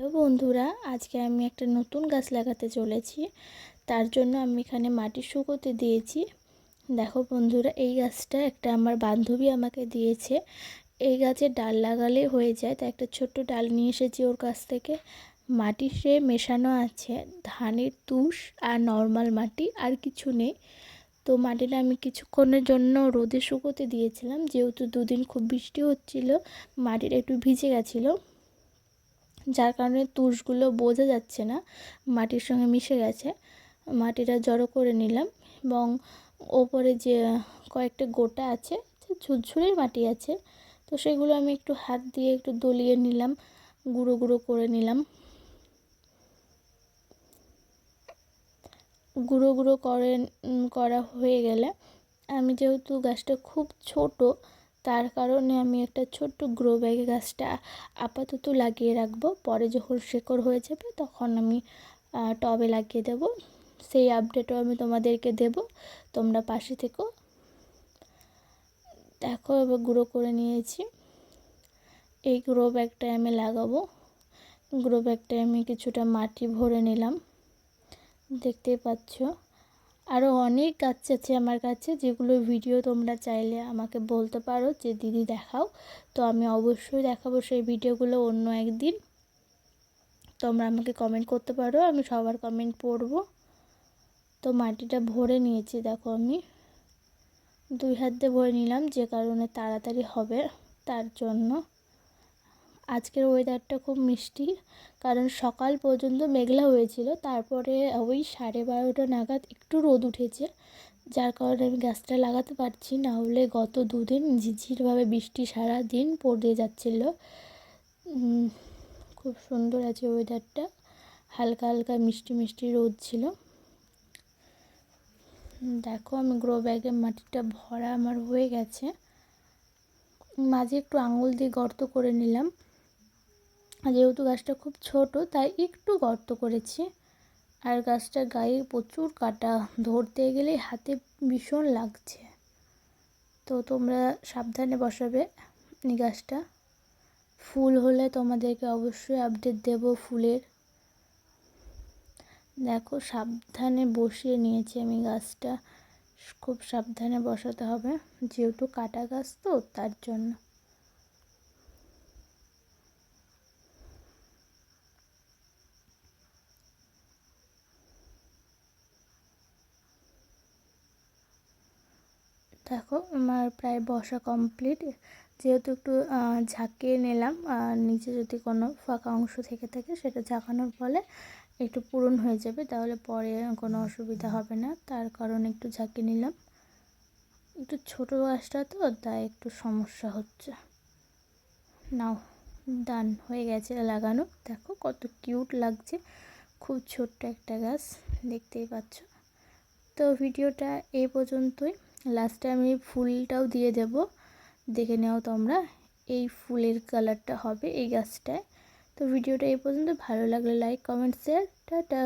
Hello বন্ধুরা, আজকে আমি একটা নতুন গাছ লাগাতে চলেছি। তার জন্য আমি এখানে মাটি শুকোতে দিয়েছি। দেখো বন্ধুরা, এই গাছটা একটা আমার বান্ধবী আমাকে দিয়েছে। এই গাছে ডাল লাগালে হয়ে যায়। তাই একটা ছোট্ট ডাল নিয়ে এসেছি ওর কাছ থেকে। মাটি সে মেশানো আছে। ধানের তুষ আর নর্মাল মাটি, আর কিছু নেই। তো মাটিটা আমি কিছুক্ষণের জন্য রোদে শুকোতে দিয়েছিলাম। যেহেতু দুদিন খুব বৃষ্টি হচ্ছিল, মাটিটা একটু ভিজে গেছিল। যার কারণে তুষগুলো বোঝা যাচ্ছে না, মাটির সঙ্গে মিশে গেছে। মাটিটা জড়ো করে নিলাম এবং ওপরে যে কয়েকটা গোটা আছে ঝুরঝুরের মাটি আছে, তো সেগুলো আমি একটু হাত দিয়ে একটু দলিয়ে নিলাম, গুঁড়ো গুঁড়ো করে নিলাম। গুঁড়ো গুঁড়ো করে করা হয়ে গেলে আমি যেহেতু গাছটা খুব ছোট তার কারণে আমি একটা ছোট্ট গ্রো ব্যাগে গাছটা আপাতত লাগিয়ে রাখব। পরে যখন শেকড় হয়ে যাবে তখন আমি টবে লাগিয়ে দেব। সেই আপডেটও আমি তোমাদেরকে দেব। তোমরা পাশে থেকো। দেখো, এবার গুঁড়ো করে নিয়েছি। এই গ্রো ব্যাগটায় আমি লাগাবো। গ্রো ব্যাগটায় আমি কিছুটা মাটি ভরে নিলাম। দেখতেই পাচ্ছ? আরও অনেক গাছ আছে আমার কাছে যেগুলো ভিডিও তোমরা চাইলে আমাকে বলতে পারো যে দিদি দেখাও। তো আমি অবশ্যই দেখাবো সেই ভিডিওগুলো অন্য একদিন। তোমরা আমাকে কমেন্ট করতে পারো, আমি সবার কমেন্ট পড়ব। তো মাটিটা ভরে নিয়েছি দেখো আমি। দুই হাত দিয়ে ভরে নিলাম যে কারণে তাড়াতাড়ি হবে তার জন্য। আজকের ওয়েদারটা খুব মিষ্টি, কারণ সকাল পর্যন্ত মেঘলা হয়েছিল। তারপরে ওই সাড়ে বারোটা নাগাদ একটু রোদ উঠেছে, যার কারণে আমি গাছটা লাগাতে পারছি না। হলে গত দুদিন ঝিরঝিরভাবে বৃষ্টি সারা দিন পড়ে যাচ্ছিল। খুব সুন্দর আছে ওয়েদারটা হালকা হালকা মিষ্টি মিষ্টি রোদ ছিল। দেখো আমি গ্রো ব্যাগে মাটিটা ভরা আমার হয়ে গেছে। মাঝে একটু আঙুল দিয়ে গর্ত করে নিলাম। যেহেতু গাছটা খুব ছোট, তাই একটু গর্ত করেছি। আর গাছটার গায়ে প্রচুর কাটা, ধরতে গেলে হাতে ভীষণ লাগছে। তো তোমরা সাবধানে বসাবে এই গাছটা। ফুল হলে তোমাদেরকে অবশ্যই আপডেট দেব ফুলের। দেখো, সাবধানে বসিয়ে নিয়েছি আমি গাছটা। খুব সাবধানে বসাতে হবে, যেহেতু কাটা গাছ তো, তার জন্য। দেখো, আমার প্রায় বসা কমপ্লিট যেহেতু একটু ঝাঁকিয়ে নিলাম আর নিচে যদি কোনো ফাঁকা অংশ থেকে থাকে সেটা ঝাঁকানোর ফলে একটু পূরণ হয়ে যাবে, তাহলে পরে কোনো অসুবিধা হবে না। তার কারণে একটু ঝাঁকিয়ে নিলাম। একটু ছোটো গাছটা তো, তাই একটু সমস্যা হচ্ছে। নাও, ডান হয়ে গেছে লাগানো। দেখো কত কিউট লাগছে। খুব ছোট্ট একটা গাছ, দেখতেই পাচ্ছ। তো ভিডিওটা এই পর্যন্তই। লাস্টে আমি ফুলটাও দিয়ে দেব। দেখে নেও তোমরা এই ফুলের কালারটা হবে এই গাছটায়। তো ভিডিওটা এই পর্যন্ত। ভালো লাগলে লাইক কমেন্ট শেয়ার টাটা!